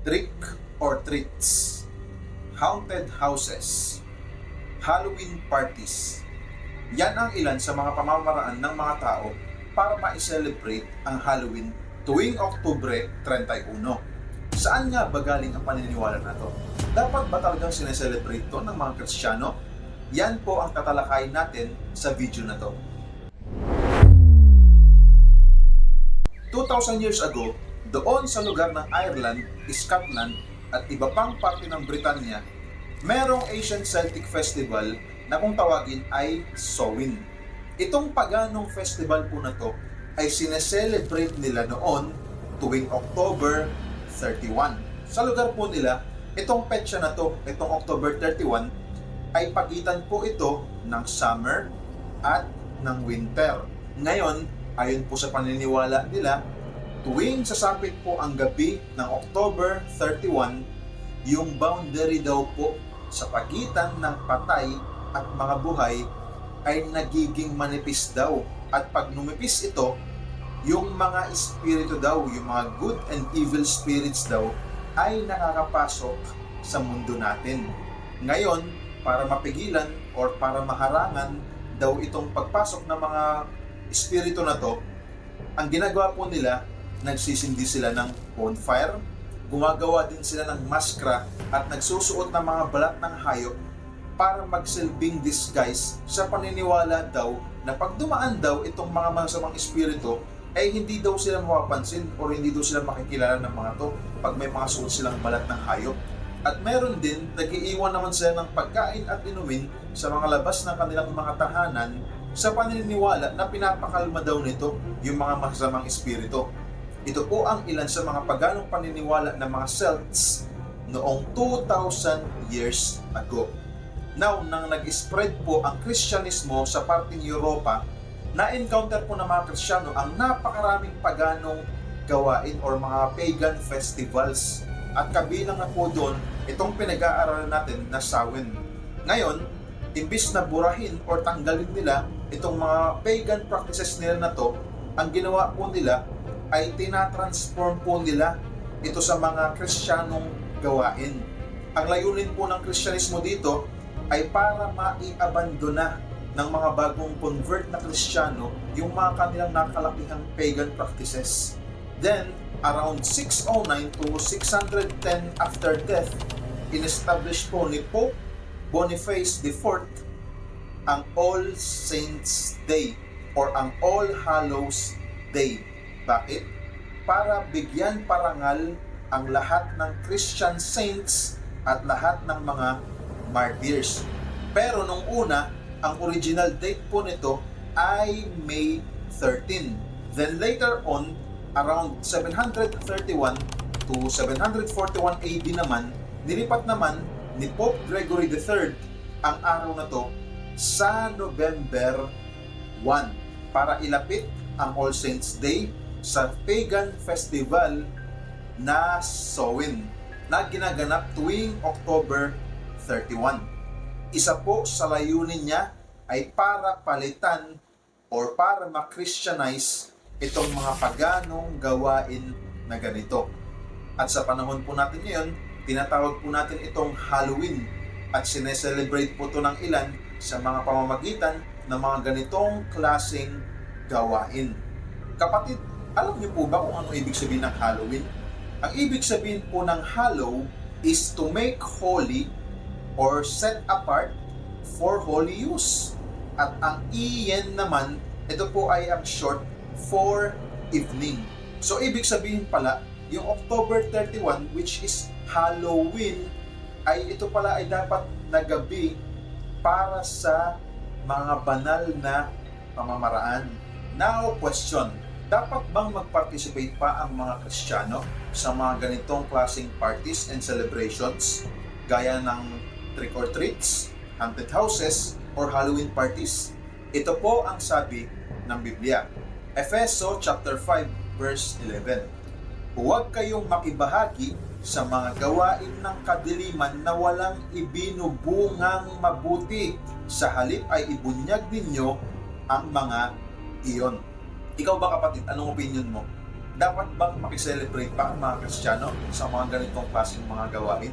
trick or treats, haunted houses, Halloween parties. Yan ang ilan sa mga pamamaraan ng mga tao para ma-celebrate ang Halloween tuwing Oktubre 31. Saan nga ba galing ang paniniwala na to? Dapat ba talagang sineselebrate to ng mga Kristiyano? Yan po ang tatalakayin natin sa video na to. 2,000 years ago, doon sa lugar ng Ireland, Scotland, at iba pang parte ng Britanya, merong Asian Celtic Festival na kung tawagin ay Samhain. Itong paganong festival po na to ay sineselebrate nila noon tuwing October 31. Sa lugar po nila, itong petsa na to, itong October 31, ay pagitan po ito ng summer at ng winter. Ngayon, ayon po sa paniniwala nila, tuwing sasapit po ang gabi ng October 31, yung boundary daw po sa pagitan ng patay at mga buhay ay nagiging manipis daw. At pag numipis ito, yung mga espiritu daw, yung mga good and evil spirits daw, ay nakakapasok sa mundo natin. Ngayon, para mapigilan or para maharangan daw itong pagpasok ng mga espiritu na to, ang ginagawa po nila, nagsisindi sila ng bonfire, gumagawa din sila ng maskara at nagsusuot ng mga balat ng hayop para magsilbing disguise sa paniniwala daw na pag dumaan daw itong mga masamang espiritu ay hindi daw sila mapapansin or hindi daw sila makikilala ng mga to pag may mga suot silang balat ng hayop. At meron din, nagiiwan naman sila ng pagkain at inumin sa mga labas ng kanilang mga tahanan sa paniniwala na pinapakalma daw nito yung mga masamang espiritu. Ito po ang ilan sa mga paganong paniniwala ng mga Celts noong 2,000 years ago. Now, nang nag-spread po ang Kristyanismo sa parting Europa, na-encounter po ng mga Kristiyano ang napakaraming paganong gawain or mga pagan festivals. At kabilang na po doon itong pinag-aaralan natin na Samhain. Ngayon, imbis na burahin or tanggalin nila itong mga pagan practices nila na to, ang ginawa po nila ay tinatransform po nila ito sa mga kristyanong gawain. Ang layunin po ng kristyanismo dito ay para maiabandona ng mga bagong convert na kristyano yung mga kanilang nakalakihang pagan practices. Then, around 609 to 610 after death, in-establish po ni Pope Boniface IV ang All Saints Day or ang All Hallows Day. Bakit? Para bigyan parangal ang lahat ng Christian saints at lahat ng mga martyrs. Pero nung una, ang original date po nito ay May 13. Then later on, around 731 to 741 AD naman, nilipat naman ni Pope Gregory III ang araw na to sa November 1 para ilapit ang All Saints Day sa pagan festival na Samhain na ginaganap tuwing October 31. Isa po sa layunin niya ay para palitan or para ma-Christianize itong mga paganong gawain na ganito. At sa panahon po natin ngayon, tinatawag po natin itong Halloween at sineselebrate po ito ng ilan sa mga pamamagitan ng mga ganitong klaseng gawain. Kapatid, alam niyo po ba kung ano ibig sabihin ng Halloween? Ang ibig sabihin po ng hallow is to make holy or set apart for holy use. At ang iyen naman, ito po ay ang short for evening. So ibig sabihin pala, yung October 31 which is Halloween ay ito pala ay dapat na gabi para sa mga banal na pamamaraan. Now, question. Dapat bang mag-participate pa ang mga Kristiyano sa mga ganitong klaseng parties and celebrations gaya ng trick or treats, haunted houses, or Halloween parties? Ito po ang sabi ng Biblia. Efeso chapter 5 verse 11. Huwag kayong makibahagi sa mga gawain ng kadiliman na walang ibinubungang mabuti. Sa halip ay ibunyag ninyo ang mga iyon. Ikaw ba kapatid, anong opinion mo? dapat bang makiselebrate pa ang mga Kristiyano sa mga ganitong klaseng mga gawain?